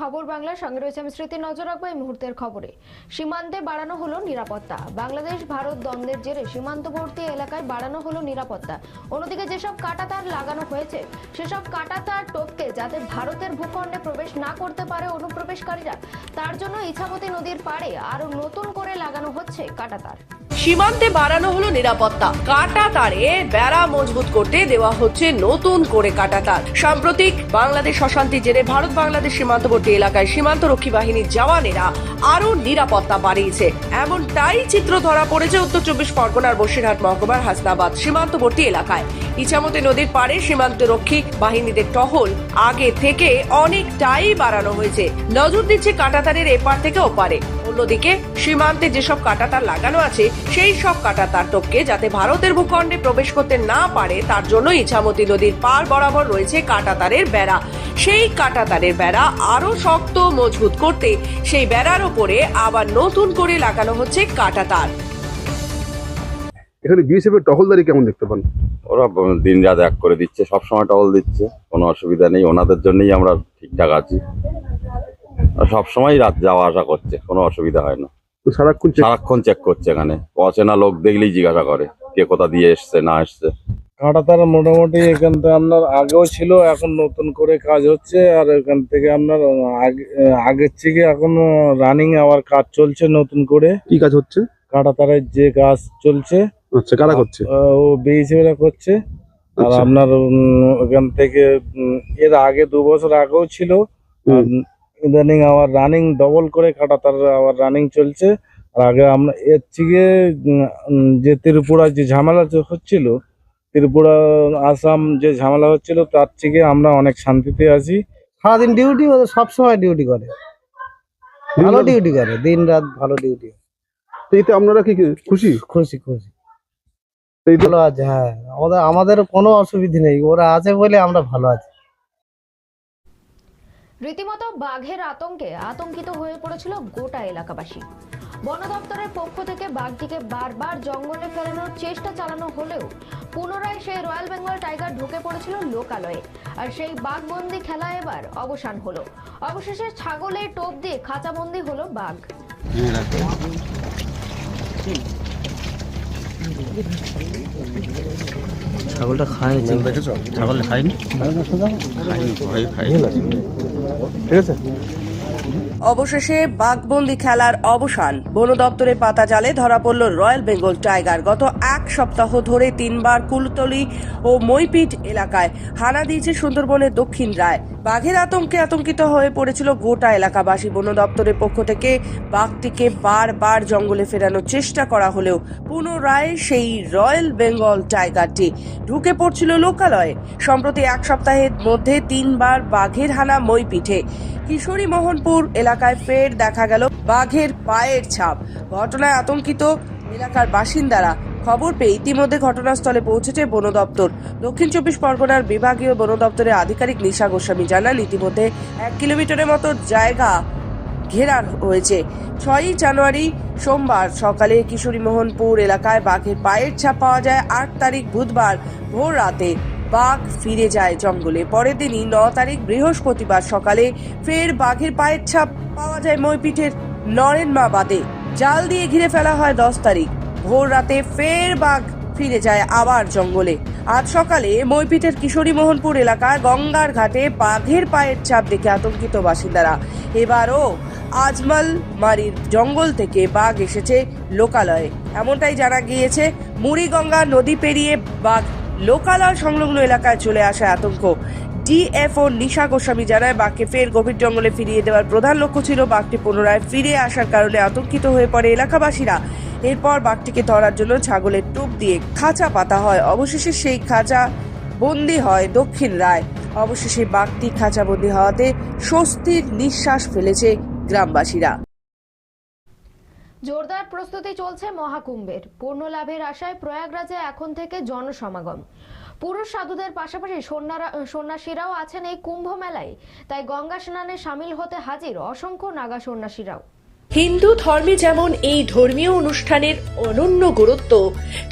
খবর বাংলার সঙ্গে রয়েছে আমি স্মৃতি, নজর রাখব এই মুহূর্তের খবরে। সীমান্তে বাড়ানো হলো নিরাপত্তা। বাংলাদেশ, ভারত দ্বন্দ্বের জেরে সীমান্তবর্তী এলাকায় বাড়ানো হলো নিরাপত্তা। অন্যদিকে যেসব কাটাতার লাগানো হয়েছে, সেসব কাটাতার টপকে যাতে ভারতের ভূখণ্ডে প্রবেশ না করতে পারে অনুপ্রবেশকারীরা, তার জন্য ইছামতি নদীর পাড়ে আরও নতুন করে লাগানো হচ্ছে কাটাতার। সীমান্তে বাড়ানো হলো নিরাপত্তা। কাটা তারে বেড়া মজবুত করতে দেওয়া হচ্ছে নতুন করে কাটা তার। সাম্প্রতিক বাংলাদেশ অশান্তির জেরে ভারত বাংলাদেশ সীমান্তবর্তী এলাকায় সীমান্ত রক্ষী বাহিনীর জওয়ানেরা আরও নিরাপত্তা বাড়িয়েছে। এমনটাই চিত্র ধরা পড়েছে উত্তর চব্বিশ পরগনার বসিরহাট মহকুমার হাসনাবাদ সীমান্তবর্তী এলাকায়। ইছামতি নদীর পাড়ে সীমান্ত রক্ষী বাহিনীদের টহল আগে থেকে অনেকটাই বাড়ানো হয়েছে। নজর দিচ্ছে কাটাতারের এপার থেকে ওপারে। অন্যদিকে সীমান্তে যেসব কাটাতার লাগানো আছে সেই সব কাটাতার টপকে যাতে ভারতের ভূখণ্ডে প্রবেশ করতে না পারে তার জন্য ইছামতি নদীর পার বরাবর রয়েছে কাটাতারের বেড়া। সেই কাটাতারের বেড়া আরও শক্ত মজবুত করতে সেই বেড়ার ওপরে আবার নতুন করে লাগানো হচ্ছে কাটাতার। এখানে বিএসএফ এর টহলদারি কেমন দেখতে পান? ওরা দিন রাত এক করে দিচ্ছে সবসময় টহল দিচ্ছে কোনো অসুবিধা নেই ওনাদের জন্যই আমরা ঠিকঠাক আছি। সব সময় রাত যাওয়া আসা করছে কোনো অসুবিধা হয় না। তো সারাক্ষণ check- সারাক্ষণ চেক করছে এখানে। অচেনা লোক দেখলেই জিজ্ঞাসা করে কে কোথা দিয়ে এসছে না এসছে। কাঁটাতার মোটামুটি এখান থেকে আপনার আগেও ছিল এখন নতুন করে কাজ হচ্ছে আর এখান থেকে আপনার আগে আগের থেকে এখন রানিং আবার কাজ চলছে নতুন করে। কি কাজ হচ্ছে? কাঁটাতারের যে কাজ চলছে আচ্ছা কারা করছে? আহ, ও বিএসএফরা করছে। আর আচ্ছা। আপনার উম, ওখান থেকে উম, এর আগে দু বছর আগেও ছিল আর ইদানিং আবার রানিং ডবল করে কাটা তার আবার রানিং চলছে। আর আগে আমরা এর থেকে যে ত্রিপুরা যে ঝামেলা হচ্ছিল ত্রিপুরা আসাম যে ঝামেলা হচ্ছিল তার থেকে আমরা অনেক শান্তিতে আছি। সারাদিন ডিউটি সব সময় ডিউটি করে। ভালো ডিউটি করে দিন রাত ভালো ডিউটি তো এতে আপনারা কি খুশি? খুশি খুশি। ভালো আছে হ্যাঁ। আমাদের আমাদের কোনো অসুবিধা নেই ওরা আছে বলে আমরা ভালো আছি। রীতিমতো বাঘের আতঙ্কে আতঙ্কিত হয়ে পড়েছিল গোটা এলাকাবাসী। বন দপ্তরের পক্ষ থেকে বাঘটিকে বারবার জঙ্গলে ফেরানোর চেষ্টা চালানো হলেও পুনরায় সেই রয়্যাল বেঙ্গল টাইগার ঢুকে পড়েছিল লোকালয়ে। আর সেই বাঘবন্দি খেলা এবার অবসান হলো। অবশেষে ছাগলের টোপ দিয়ে খাঁচাবন্দি হলো বাঘ। ছাগলটা খায়নি ছাগল খায়নি? খায়নি। ঠিক খায়নি অবশেষে বাঘবন্দি খেলার অবসান। বন দপ্তরের পাতা জালে ধরা পড়ল রয়্যাল বেঙ্গল টাইগার। গত এক সপ্তাহ ধরে তিনবার কুলতলি ও মইপিট এলাকায় হানা দিয়েছে সুন্দরবনের দক্ষিণ রায়। বাঘের আতঙ্কে আতঙ্কিত হয়ে পড়েছিল গোটা এলাকাবাসী। বন দপ্তরের পক্ষ থেকে বাঘটিকে বারবার জঙ্গলে ফেরানোর চেষ্টা করা হলেও পুনরায় সেই রয়্যাল বেঙ্গল টাইগারটি ঢুকে পড়ছিল লোকালয়ে। সম্প্রতি এক সপ্তাহের মধ্যে তিনবার বাঘের হানা মইপিঠে কিশোরী মোহনপুর এলাকায় ফের দেখা গেল বাঘের পায়ের ছাপ। ঘটনায় আতঙ্কিত এলাকার বাসিন্দারা খবর পেয়ে ইতিমধ্যে ঘটনাস্থলে পৌঁছেছে বন দপ্তর। দক্ষিণ চব্বিশ পরগনার বিভাগীয় বন দপ্তরের আধিকারিক নিশা গোস্বামী জানান, ইতিমধ্যে এক কিলোমিটারের মতো জায়গা ঘেরার হয়েছে। ছয়ই জানুয়ারি সোমবার সকালে কিশোরী মোহনপুর এলাকায় বাঘের পায়ের ছাপ পাওয়া যায়। আট তারিখ বুধবার ভোর রাতে। বাঘ ফিরে যায় জঙ্গলে। পরের দিনই ন তারিখ বৃহস্পতিবার সকালে ফের বাঘের পায়ের ছাপ পাওয়া যায় মইপিঠের নরেনমা বাদে। জাল দিয়ে ঘিরে ফেলা হয় দশ তারিখ। ভোর রাতে ফের বাঘ ফিরে যায় আবার জঙ্গলে। আজ সকালে মইপিঠের কিশোরী মোহনপুর এলাকায় গঙ্গার ঘাটে বাঘের পায়ের ছাপ দেখে আতঙ্কিত বাসিন্দারা। এবারও আজমল মারির জঙ্গল থেকে বাঘ এসেছে লোকালয়ে। এমনটাই জানা গিয়েছে মুড়িগঙ্গা নদী পেরিয়ে বাঘ লোকালয় সংলগ্ন এলাকায় চলে আসে আতঙ্ক। ডিএফও নিশা গোস্বামী জানায়, বাঘকে ফের গভীর জঙ্গলে ফিরিয়ে দেওয়ার প্রধান লক্ষ্য ছিল বাঘটি পুনরায় ফিরে আসার কারণে আতঙ্কিত হয়ে পড়ে এলাকাবাসীরা। এরপর বাঘটিকে ধরার জন্য ছাগলের টোপ দিয়ে খাঁচা পাতা হয়। অবশেষে সেই খাঁচা বন্দি হয় দক্ষিণ রায়। অবশেষে বাঘটি খাঁচাবন্দি হওয়াতে স্বস্তির নিঃশ্বাস ফেলেছে গ্রামবাসীরা। জোরদার প্রস্তুতি চলছে মহাকুম্ভের। পূর্ণ লাভের আশায় প্রয়াগরাজে এখন থেকে জনসমাগম। পুরুষ সাধুদের পাশাপাশি সন্ন্যাসীরাও আছেন এই কুম্ভ মেলায়। তাই গঙ্গা স্নানে সামিল হতে হাজির অসংখ্য নাগা সন্ন্যাসীরাও। হিন্দু ধর্মে যেমন এই ধর্মীয় অনুষ্ঠানের অনন্য গুরুত্ব,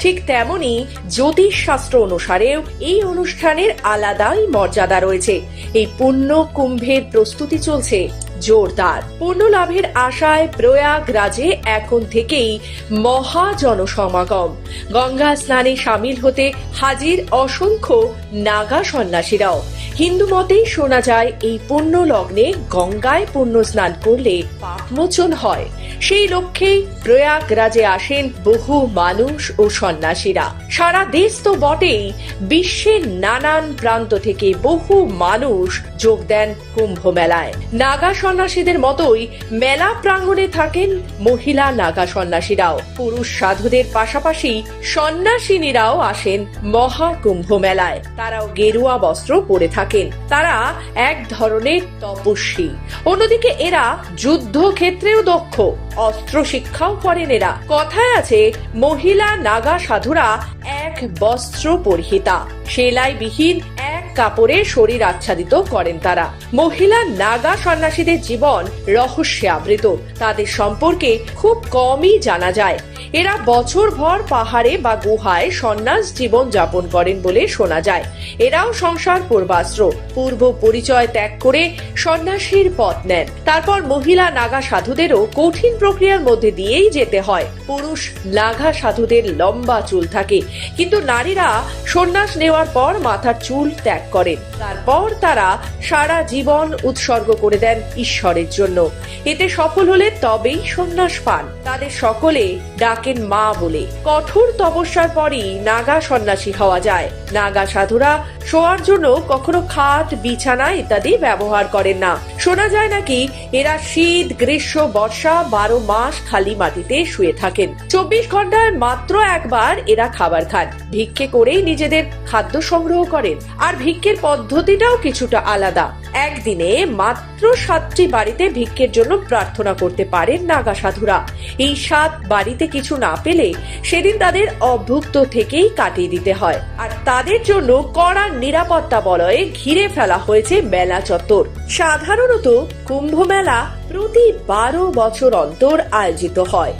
ঠিক তেমনি জ্যোতিষ শাস্ত্র অনুসারেও এই অনুষ্ঠানের আলাদাই মর্যাদা রয়েছে। এই পুণ্য কুম্ভের প্রস্তুতি চলছে। জোরদার। পণ্য লাভের আশায় প্রয়াগরাজে এখন থেকেই মহা জনসমাগম। গঙ্গা স্নানে সামিল হতে হাজির অসংখ্য নাগা সন্ন্যাসীরাও। হিন্দু মতে শোনা যায়, এই পুণ্য লগ্নে গঙ্গায় পুণ্য স্নান করলে পাপমোচন হয়। সেই লক্ষ্যেই প্রয়াগরাজে আসেন বহু মানুষ ও সন্ন্যাসীরা। সারা দেশ তো বটেই বিশ্বের নানান প্রান্ত থেকে বহু মানুষ যোগ দেন কুম্ভ মেলায় নাগা সন্ন্যাসীদের মতোই মেলা প্রাঙ্গণে থাকেন মহিলা নাগা সন্ন্যাসীরাও। পুরুষ সাধুদের পাশাপাশি সন্ন্যাসিনীরাও আসেন মহাকুম্ভ মেলায় তারাও গেরুয়া বস্ত্র পরে থাকেন। তারা এক ধরনের তপস্বী। অন্যদিকে এরা যুদ্ধক্ষেত্রেও দক্ষ। অস্ত্র শিক্ষাও করেন এরা। কথায় আছে, মহিলা নাগা সাধুরা এক বস্ত্র পরিহিতা। সেলাই বিহীন এক কাপড়ে শরীর আচ্ছাদিত করেন তারা। মহিলা নাগা সন্ন্যাসীদের জীবন রহস্যে আবৃত তাদের সম্পর্কে খুব কমই জানা যায়। এরা বছরভর পাহাড়ে বা গুহায় সন্ন্যাস জীবন যাপন করেন বলে শোনা যায়। এরাও সংসার পূর্বাস্ত্র, পূর্ব পরিচয় ত্যাগ করে সন্ন্যাসীর পথ নেন। তারপর মহিলা নাগা সাধুদেরও কঠিন প্রক্রিয়ার মধ্যে দিয়েই যেতে হয়। পুরুষ নাগা সাধুদের লম্বা চুল থাকে। কিন্তু নারীরা সন্ন্যাস নেওয়ার পর মাথার চুল ত্যাগ করেন। তারপর তারা সারা জীবন উৎসর্গ করে দেন ঈশ্বরের জন্য। এতে সফল হলে তবেই সন্ন্যাস পান। তাদের সকলে ডাকেন মা বলে। কঠোর তপস্যার পরই নাগা সন্ন্যাসী হওয়া যায়। নাগা সাধুরা শোয়ার জন্য কখনো খাট, বিছানা ইত্যাদি ব্যবহার করেন না। শোনা যায় নাকি এরা শীত, গ্রীষ্ম, বর্ষা বারো মাস খালি মাটিতে শুয়ে থাকেন। চব্বিশ ঘন্টায় মাত্র একবার এরা খাবার খান। ভিক্ষে করেই নিজেদের খাদ্য সংগ্রহ করেন। আর ভিক্ষের পদ্ধতিটাও কিছুটা আলাদা। একদিনে মাত্র সাতটি বাড়িতে ভিক্ষের জন্য প্রার্থনা করতে পারেন নাগা সাধুরা। এই সাত বাড়িতে কিছু না পেলে সেদিন তাদের অভুক্ত থেকেই কাটিয়ে দিতে হয়। আর তাদের জন্য কড়া নিরাপত্তা বলয়ে ঘিরে ফেলা হয়েছে মেলা চত্বর। সাধারণত কুম্ভ মেলা প্রতি বারো বছর অন্তর আয়োজিত হয়।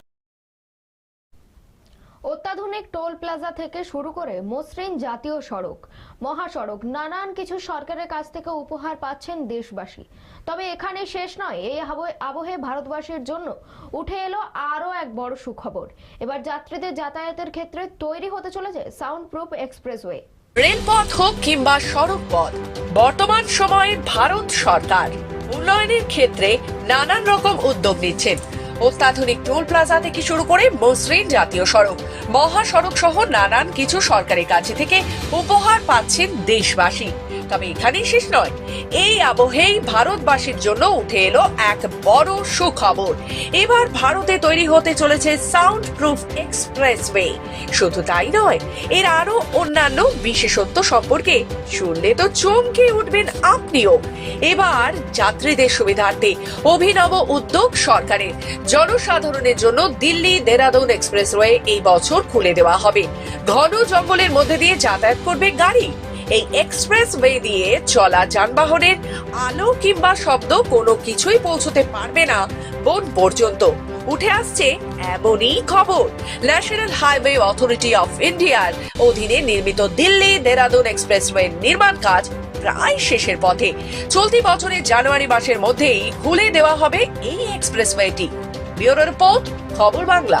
অত্যাধুনিক টোল প্লাজা থেকে শুরু করে মসৃণ জাতীয় সড়ক, মহাসড়ক, নানান কিছু সরকারের কাছ থেকে উপহার পাচ্ছেন দেশবাসী। তবে এখানে শেষ নয়, এই আবহে- ভারতবাসীর জন্য উঠে এলো আরও এক বড় সুখবর। এবার যাত্রীদের যাতায়াতের ক্ষেত্রে তৈরি হতে চলেছে সাউন্ড প্রুফ এক্সপ্রেসওয়ে। রেলপথ হোক কিংবা সড়ক পথ বর্তমান সময়ে ভারত সরকার উন্নয়নের ক্ষেত্রে নানান রকম উদ্যোগ নিচ্ছেন। অত্যাধুনিক টোল প্লাজা থেকে শুরু করে মসৃণ জাতীয় সড়ক, মহাসড়ক সহ নানান কিছু সরকারি কাছে থেকে উপহার পাচ্ছেন দেশবাসী। তবে এখানেই শেষ নয়। এই আবহেই ভারতবাসীর জন্য উঠে এলো এক বড় সুখবর। এবার ভারতে তৈরি হতে চলেছে সাউন্ড প্রুফ এক্সপ্রেসওয়ে শুধু তাই নয়, এর আরও অন্যান্য বিশেষত্ব সম্পর্কে শুনলে তো চমকে উঠবেন আপনিও। এবার যাত্রীদের সুবিধার্থে অভিনব উদ্যোগ সরকারের। জনসাধারণের জন্য দিল্লি দেরাদুন এক্সপ্রেসওয়ে এই বছর খুলে দেওয়া হবে। ঘন জঙ্গলের মধ্যে দিয়ে যাতায়াত করবে গাড়ি। এই এক্সপ্রেস ওয়ে দিয়ে চলা যানবাহনের আলো কিংবা শব্দ কোনো কিছুই পৌঁছতে পারবে না বন পর্যন্ত। উঠে আসছে এমনই খবর। ন্যাশনাল হাইওয়ে অথরিটি অফ ইন্ডিয়ার অধীনে নির্মিত দিল্লি দেরাদুন এক্সপ্রেসওয়ে নির্মাণ কাজ প্রায় শেষের পথে। চলতি বছরের জানুয়ারি মাসের মধ্যেই খুলে দেওয়া হবে এই এক্সপ্রেসওয়েটি। ব্যুরো রিপোর্ট, খবর বাংলা।